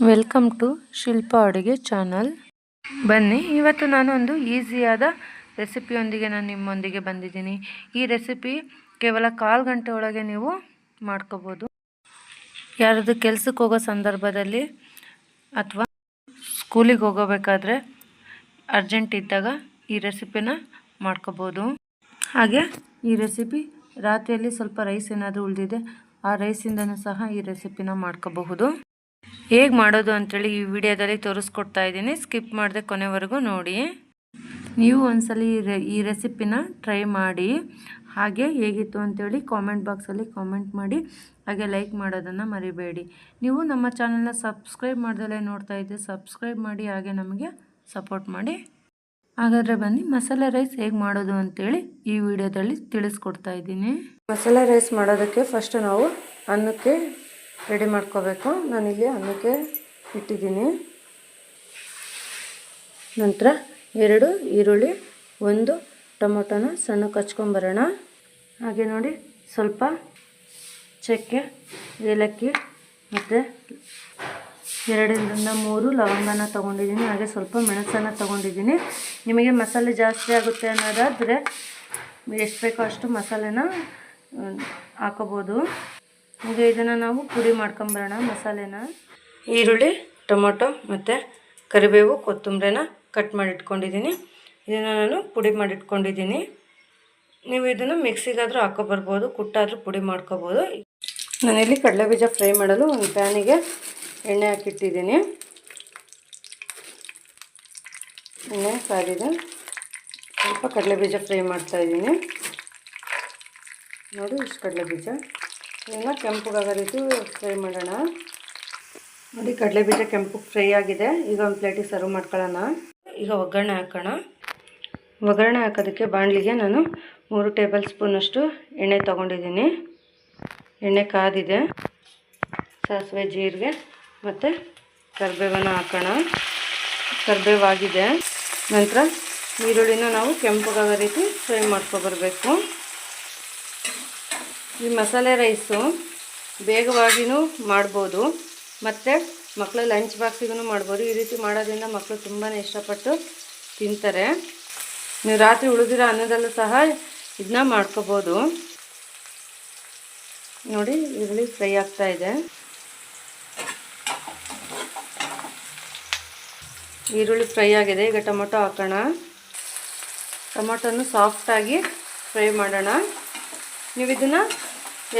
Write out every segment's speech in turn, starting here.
Welcome to ಶಿಲ್ಪ ಅಡುಗೆ channel ಬನ್ನಿ, ಇವತ್ತು ನಾನು ಒಂದು ಈಸಿಯಾದ ರೆಸಿಪಿಯೊಂದಿಗೆ ನಾನು ನಿಮ್ಮೊಂದಿಗೆ ಬಂದಿದ್ದೀನಿ. ಈ ರೆಸಿಪಿ ಕೇವಲ ಕಾಲು ಗಂಟೆ ಒಳಗೆ ನೀವು ಮಾಡ್ಕೋಬೋದು. ಯಾರಾದರೂ ಕೆಲ್ಸಕ್ಕೆ ಹೋಗೋ ಸಂದರ್ಭದಲ್ಲಿ ಅಥವಾ ಸ್ಕೂಲಿಗೆ ಹೋಗೋಬೇಕಾದ್ರೆ ಅರ್ಜೆಂಟ್ ಇದ್ದಾಗ ಈ ರೆಸಿಪಿನ ಮಾಡ್ಕೋಬೋದು. ಹಾಗೆ ಈ ರೆಸಿಪಿ ರಾತ್ರಿಯಲ್ಲಿ ಸ್ವಲ್ಪ ರೈಸ್ ಏನಾದರೂ ಉಳಿದಿದೆ, ಆ ರೈಸಿಂದನೂ ಸಹ ಈ ರೆಸಿಪಿನ ಮಾಡ್ಕೋಬಹುದು. ಹೇಗೆ ಮಾಡೋದು ಅಂಥೇಳಿ ಈ ವಿಡಿಯೋದಲ್ಲಿ ತೋರಿಸ್ಕೊಡ್ತಾ ಇದ್ದೀನಿ. ಸ್ಕಿಪ್ ಮಾಡದೆ ಕೊನೆವರೆಗೂ ನೋಡಿ. ನೀವು ಒಂದ್ಸಲಿ ಈ ರೆ, ಈ ರೆಸಿಪಿನ ಟ್ರೈ ಮಾಡಿ. ಹಾಗೆ ಹೇಗಿತ್ತು ಅಂಥೇಳಿ ಕಾಮೆಂಟ್ ಬಾಕ್ಸಲ್ಲಿ ಕಾಮೆಂಟ್ ಮಾಡಿ. ಹಾಗೆ ಲೈಕ್ ಮಾಡೋದನ್ನು ಮರಿಬೇಡಿ. ನೀವು ನಮ್ಮ ಚಾನಲ್ನ ಸಬ್ಸ್ಕ್ರೈಬ್ ಮಾಡ್ದಲೇ ನೋಡ್ತಾ ಇದ್ದೆ ಸಬ್ಸ್ಕ್ರೈಬ್ ಮಾಡಿ, ಹಾಗೆ ನಮಗೆ ಸಪೋರ್ಟ್ ಮಾಡಿ. ಹಾಗಾದರೆ ಬನ್ನಿ, ಮಸಾಲೆ ರೈಸ್ ಹೇಗೆ ಮಾಡೋದು ಅಂತೇಳಿ ಈ ವಿಡಿಯೋದಲ್ಲಿ ತಿಳಿಸ್ಕೊಡ್ತಾ ಇದ್ದೀನಿ. ಮಸಾಲೆ ರೈಸ್ ಮಾಡೋದಕ್ಕೆ ಫಸ್ಟ್ ನಾವು ಅನ್ನಕ್ಕೆ ರೆಡಿ ಮಾಡ್ಕೋಬೇಕು. ನಾನಿಲ್ಲಿ ಅನ್ನಕ್ಕೆ ಇಟ್ಟಿದ್ದೀನಿ. ನಂತರ ಎರಡು ಈರುಳ್ಳಿ, ಒಂದು ಟೊಮೊಟೊನ ಸಣ್ಣ ಕಚ್ಕೊಂಬರೋಣ ಹಾಗೆ ನೋಡಿ, ಸ್ವಲ್ಪ ಚಕ್ಕೆ, ಏಲಕ್ಕಿ ಮತ್ತು ಎರಡರಿಂದ ಮೂರು ಲವಂಗನ ತೊಗೊಂಡಿದ್ದೀನಿ. ಹಾಗೆ ಸ್ವಲ್ಪ ಮೆಣಸನ್ನು ತೊಗೊಂಡಿದ್ದೀನಿ. ನಿಮಗೆ ಮಸಾಲೆ ಜಾಸ್ತಿ ಆಗುತ್ತೆ ಅನ್ನೋದಾದರೆ ಎಷ್ಟು ಬೇಕೋ ಅಷ್ಟು ಮಸಾಲೆನ ಹಾಕೋಬೋದು. ಈಗ ಇದನ್ನು ನಾವು ಪುಡಿ ಮಾಡ್ಕೊಂಬರೋಣ, ಮಸಾಲೆನ. ಈರುಳ್ಳಿ, ಟೊಮೊಟೊ ಮತ್ತು ಕರಿಬೇವು, ಕೊತ್ತಂಬರಿನ ಕಟ್ ಮಾಡಿಟ್ಕೊಂಡಿದ್ದೀನಿ. ಇದನ್ನು ನಾನು ಪುಡಿ ಮಾಡಿಟ್ಕೊಂಡಿದ್ದೀನಿ. ನೀವು ಇದನ್ನು ಮಿಕ್ಸಿಗಾದರೂ ಹಾಕೋಬರ್ಬೋದು, ಕುಟ್ಟಾದರೂ ಪುಡಿ ಮಾಡ್ಕೋಬೋದು. ನಾನಿಲ್ಲಿ ಕಡಲೆಬೀಜ ಫ್ರೈ ಮಾಡಲು ಒಂದು ಪ್ಯಾನಿಗೆ ಎಣ್ಣೆ ಹಾಕಿಟ್ಟಿದ್ದೀನಿ. ಎಣ್ಣೆ ಕಾದಿದೆ ಸ್ವಲ್ಪ ಕಡಲೆಬೀಜ ಫ್ರೈ ಮಾಡ್ತಾಯಿದ್ದೀನಿ ನೋಡಿ ಇಷ್ಟು ಕಡಲೆಬೀಜ ಇದನ್ನು ಕೆಂಪುಗಾಗೋ ರೀತಿ ಫ್ರೈ ಮಾಡೋಣ. ನೋಡಿ, ಕಡಲೆಬೀಜ ಕೆಂಪು ಫ್ರೈ ಆಗಿದೆ. ಈಗ ಒಂದು ಪ್ಲೇಟಿಗೆ ಸರ್ವ್ ಮಾಡ್ಕೊಳ್ಳೋಣ. ಈಗ ಒಗ್ಗರಣೆ ಹಾಕೋಣ. ಒಗ್ಗರಣೆ ಹಾಕೋದಕ್ಕೆ ಬಾಣಲಿಗೆ ನಾನು ಮೂರು ಟೇಬಲ್ ಸ್ಪೂನಷ್ಟು ಎಣ್ಣೆ ತೊಗೊಂಡಿದ್ದೀನಿ. ಎಣ್ಣೆ ಕಾದಿದೆ. ಸಾಸಿವೆ, ಜೀರಿಗೆ ಮತ್ತು ಕರಿಬೇವನ್ನು ಹಾಕೋಣ. ಕರಿಬೇವಾಗಿದೆ. ನಂತರ ಈರುಳ್ಳಿನ ನಾವು ಕೆಂಪುಗಾಗೋ ರೀತಿ ಫ್ರೈ ಮಾಡ್ಕೊಬರ್ಬೇಕು ಈ ಮಸಾಲೆ ರೈಸು ಬೇಗವಾಗಿಯೂ ಮಾಡ್ಬೋದು, ಮತ್ತು ಮಕ್ಕಳ ಲಂಚ್ ಬಾಕ್ಸಿಗೂ ಮಾಡ್ಬೋದು. ಈ ರೀತಿ ಮಾಡೋದ್ರಿಂದ ಮಕ್ಕಳು ತುಂಬಾ ಇಷ್ಟಪಟ್ಟು ತಿಂತಾರೆ. ನೀವು ರಾತ್ರಿ ಉಳಿದಿರೋ ಅನ್ನದಲ್ಲೂ ಸಹ ಇದನ್ನ ಮಾಡ್ಕೋಬೋದು. ನೋಡಿ, ಈರುಳ್ಳಿ ಫ್ರೈ ಆಗ್ತಾ ಇದೆ. ಈರುಳ್ಳಿ ಫ್ರೈ ಆಗಿದೆ. ಈಗ ಟೊಮೊಟೊ ಹಾಕೋಣ. ಟೊಮೊಟೊನು ಸಾಫ್ಟಾಗಿ ಫ್ರೈ ಮಾಡೋಣ. ನೀವು ಇದನ್ನು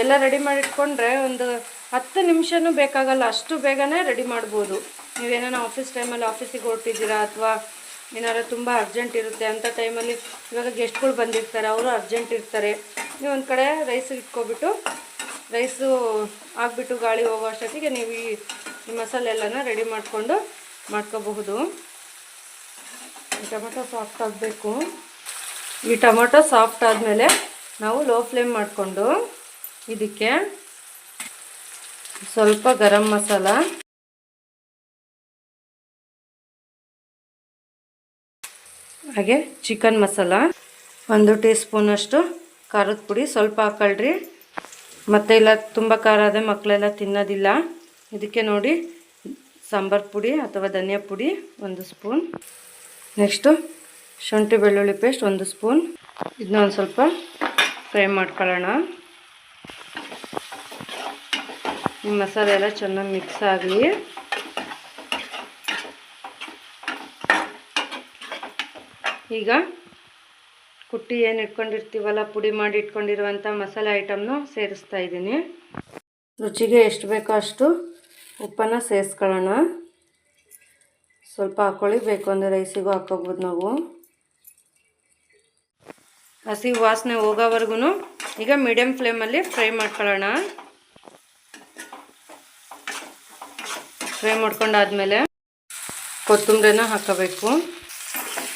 ಎಲ್ಲ ರೆಡಿ ಮಾಡಿಟ್ಕೊಂಡ್ರೆ ಒಂದು ಹತ್ತು ನಿಮಿಷನೂ ಬೇಕಾಗಲ್ಲ, ಅಷ್ಟು ಬೇಗನೆ ರೆಡಿ ಮಾಡ್ಬೋದು. ನೀವೇನೋ ಆಫೀಸ್ ಟೈಮಲ್ಲಿ ಆಫೀಸಿಗೆ ಹೊರಟಿದ್ದೀರಾ ಅಥವಾ ಏನಾರು ತುಂಬ ಅರ್ಜೆಂಟ್ ಇರುತ್ತೆ ಅಂಥ ಟೈಮಲ್ಲಿ ಇವಾಗ ಗೆಸ್ಟ್ಗಳು ಬಂದಿರ್ತಾರೆ, ಅವರು ಅರ್ಜೆಂಟ್ ಇರ್ತಾರೆ. ನೀವು ಒಂದು ಕಡೆ ರೈಸ್ ಇಟ್ಕೊಬಿಟ್ಟು ರೈಸು ಹಾಕ್ಬಿಟ್ಟು ಗಾಳಿ ಹೋಗೋ ಅಷ್ಟೊತ್ತಿಗೆ ನೀವು ಈ ಮಸಾಲೆ ಎಲ್ಲನ ರೆಡಿ ಮಾಡಿಕೊಂಡು ಮಾಡ್ಕೋಬಹುದು. ಟೊಮೊಟೊ ಸಾಫ್ಟ್ ಆಗಬೇಕು. ಈ ಟೊಮೊಟೊ ಸಾಫ್ಟ್ ಆದಮೇಲೆ ನಾವು ಲೋ ಫ್ಲೇಮ್ ಮಾಡಿಕೊಂಡು ಇದಕ್ಕೆ ಸ್ವಲ್ಪ ಗರಂ ಮಸಾಲ, ಹಾಗೆ ಚಿಕನ್ ಮಸಾಲ, ಒಂದು ಟೀ ಸ್ಪೂನಷ್ಟು ಖಾರದ ಪುಡಿ ಸ್ವಲ್ಪ ಹಾಕೊಳ್ರಿ. ಮತ್ತೆ ಇಲ್ಲ, ತುಂಬ ಖಾರ ಆದರೆ ಮಕ್ಕಳೆಲ್ಲ ತಿನ್ನೋದಿಲ್ಲ. ಇದಕ್ಕೆ ನೋಡಿ ಸಾಂಬಾರು ಪುಡಿ ಅಥವಾ ಧನಿಯಾ ಪುಡಿ ಒಂದು ಸ್ಪೂನ್. ನೆಕ್ಸ್ಟು ಶುಂಠಿ ಬೆಳ್ಳುಳ್ಳಿ ಪೇಸ್ಟ್ ಒಂದು ಸ್ಪೂನ್. ಇದನ್ನ ಒಂದು ಸ್ವಲ್ಪ ಫ್ರೈ ಮಾಡ್ಕೊಳ್ಳೋಣ. ಈ ಮಸಾಲೆ ಎಲ್ಲ ಚೆನ್ನಾಗಿ ಮಿಕ್ಸ್ ಆಗಲಿ. ಈಗ ಕುಟ್ಟಿ ಏನು ಇಟ್ಕೊಂಡಿರ್ತೀವಲ್ಲ, ಪುಡಿ ಮಾಡಿ ಇಟ್ಕೊಂಡಿರುವಂಥ ಮಸಾಲೆ ಐಟಮ್ನು ಸೇರಿಸ್ತಾ ಇದ್ದೀನಿ. ರುಚಿಗೆ ಎಷ್ಟು ಬೇಕೋ ಅಷ್ಟು ಉಪ್ಪನ್ನು ಸೇರಿಸ್ಕೊಳ್ಳೋಣ. ಸ್ವಲ್ಪ ಹಾಕ್ಕೊಳ್ಳಿ, ಬೇಕು ಅಂದರೆ ರೈಸಿಗೂ ಹಾಕೋಬೋದು ನಾವು. ಹಸಿ ವಾಸನೆ ಹೋಗೋವರೆಗೂ ಈಗ ಮೀಡಿಯಮ್ ಫ್ಲೇಮಲ್ಲಿ ಫ್ರೈ ಮಾಡ್ಕೊಳ್ಳೋಣ. ಫ್ರೈ ಮಾಡ್ಕೊಂಡಾದ್ಮೇಲೆ ಕೊತ್ತಂಬರಿನ ಹಾಕೋಬೇಕು.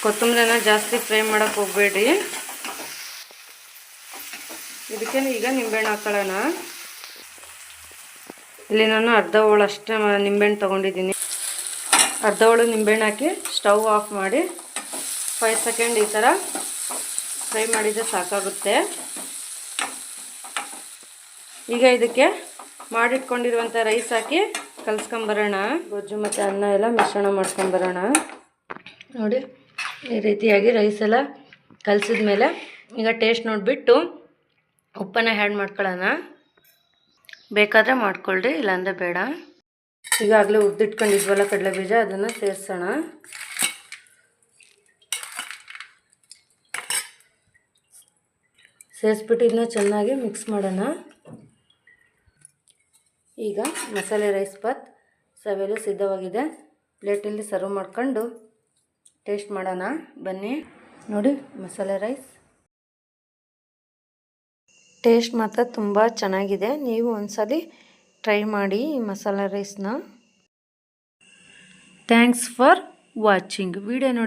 ಕೊತ್ತಂಬರಿನ ಜಾಸ್ತಿ ಫ್ರೈ ಮಾಡೋಕೆ ಹೋಗಬೇಡಿ. ಇದಕ್ಕೆ ಈಗ ನಿಂಬೆಹಣ್ಣು ಹಾಕೊಳ್ಳೋಣ. ಇಲ್ಲಿ ನಾನು ಅರ್ಧ ಹೋಳು ಅಷ್ಟೇ ನಿಂಬೆಹಣ್ಣು ತೊಗೊಂಡಿದ್ದೀನಿ. ಅರ್ಧ ಹೋಳು ನಿಂಬೆಹಣ್ಣು ಹಾಕಿ ಸ್ಟವ್ ಆಫ್ ಮಾಡಿ ಫೈವ್ ಸೆಕೆಂಡ್ ಈ ಥರ ಫ್ರೈ ಮಾಡಿದರೆ ಸಾಕಾಗುತ್ತೆ. ಈಗ ಇದಕ್ಕೆ ಮಾಡಿಟ್ಕೊಂಡಿರುವಂಥ ರೈಸ್ ಹಾಕಿ ಕಲ್ಸ್ಕೊಂಬರೋಣ. ಗೊಜ್ಜು ಮತ್ತು ಅನ್ನ ಎಲ್ಲ ಮಿಶ್ರಣ ಮಾಡ್ಕೊಂಬರೋಣ. ನೋಡಿ, ಈ ರೀತಿಯಾಗಿ ರೈಸ್ ಎಲ್ಲ ಕಲಸಿದ ಮೇಲೆ ಈಗ ಟೇಸ್ಟ್ ನೋಡಿಬಿಟ್ಟು ಉಪ್ಪನ್ನು ಹ್ಯಾಡ್ ಮಾಡ್ಕೊಳ್ಳೋಣ. ಬೇಕಾದರೆ ಮಾಡ್ಕೊಳ್ರಿ, ಇಲ್ಲಾಂದರೆ ಬೇಡ. ಈಗಾಗಲೇ ಹುರಿದಿಟ್ಕೊಂಡಿದ್ವಲ್ಲ ಕಡಲೆ ಬೀಜ, ಅದನ್ನು ಸೇರಿಸೋಣ. ಸೇರಿಸ್ಬಿಟ್ಟು ಇದನ್ನ ಚೆನ್ನಾಗಿ ಮಿಕ್ಸ್ ಮಾಡೋಣ. ಈಗ ಮಸಾಲೆ ರೈಸ್ ಬಾತ್ ಸವೆಲು ಸಿದ್ಧವಾಗಿದೆ. ಪ್ಲೇಟಲ್ಲಿ ಸರ್ವ್ ಮಾಡ್ಕೊಂಡು ಟೇಸ್ಟ್ ಮಾಡೋಣ. ಬನ್ನಿ, ನೋಡಿ ಮಸಾಲೆ ರೈಸ್. ಟೇಸ್ಟ್ ಮಾತ್ರ ತುಂಬ ಚೆನ್ನಾಗಿದೆ. ನೀವು ಒಂದ್ಸಲಿ ಟ್ರೈ ಮಾಡಿ ಈ ಮಸಾಲೆ ರೈಸ್ನ. Thanks for watching. ವಿಡಿಯೋ ನೋಡಿ.